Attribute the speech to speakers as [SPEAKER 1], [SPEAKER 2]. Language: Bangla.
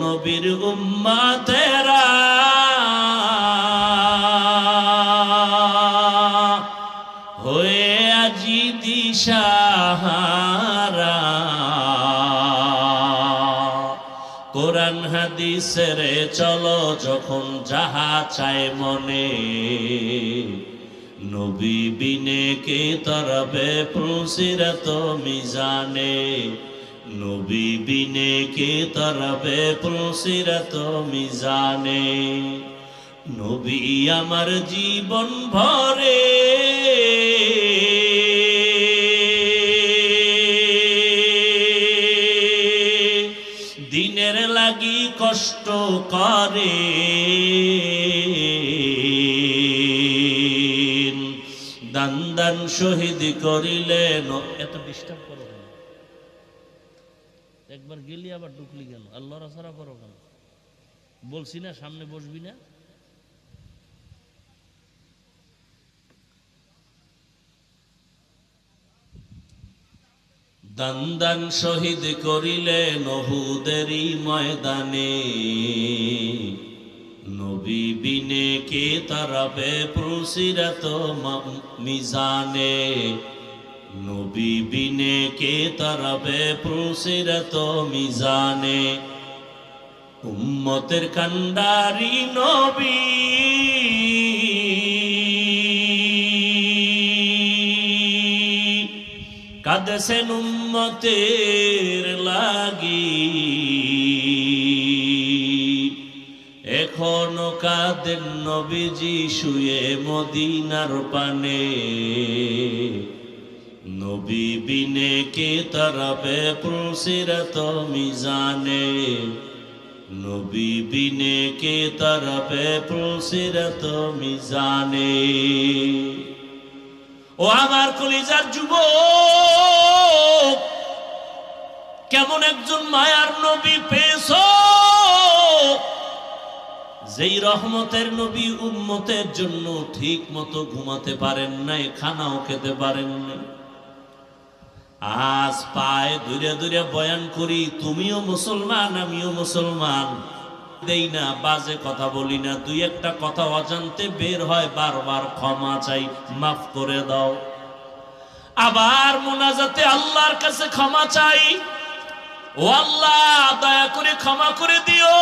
[SPEAKER 1] নবীর উম্মাতেরা। হয়ে আজি দিশাহারা। কোরআন হাদিসের চলো যখন যাহা চায় মনে। নবী বিনে কে তরবে প্রসিরত মিজানে। নবী বিনে কে তরবে প্রসিরত মিজানে? নবী আমার জীবন ভরে। দিনের লাগি কষ্ট করে। দান দান শহীদ করিলেন। এত ডিস্টার্ব করো একবার গেলি আবার ঢুকলি কেন? আল্লাহ রাসারা করো কেন? বলছি না, সামনে বসবি না? দান দান শহীদ করিলে নহুদেরই ময়দানে। নবী বিনে কে তারাবে প্রসিরত মিজানে। নবী বিনে কে তারাবে প্রসিরত মিজানে? উম্মতের কান্ডারি নবী। কাদেছেন উম্মতের লাগি। এখনও কাদের নবীজি শুয়ে মদিনার পানে। নবী বিনে কে তরবে প্রসিরত মিজানে? নবী বিনে কে তরবে প্রসিরত মিজানে? ও আমার কলিজার যুব কেমন একজন মায়ার নবী পেয়েছ? যেই রহমতের নবী উম্মতের জন্য ঠিক মতো ঘুমাতে পারেন নাই, খানাও খেতে পারেন নাই। আজ পায়ে দূরে দূরে বয়ান করি, তুমিও মুসলমান, আমিও মুসলমান। দেই না, বাজে কথা বলি না, দুই একটা কথা অজান্তে বের হয়, বারবার ক্ষমা চাই, মাফ করে দাও। আবার মোনাজাতে আল্লাহর কাছে ক্ষমা চাই। ও আল্লাহ, দয়া করে ক্ষমা করে দিও।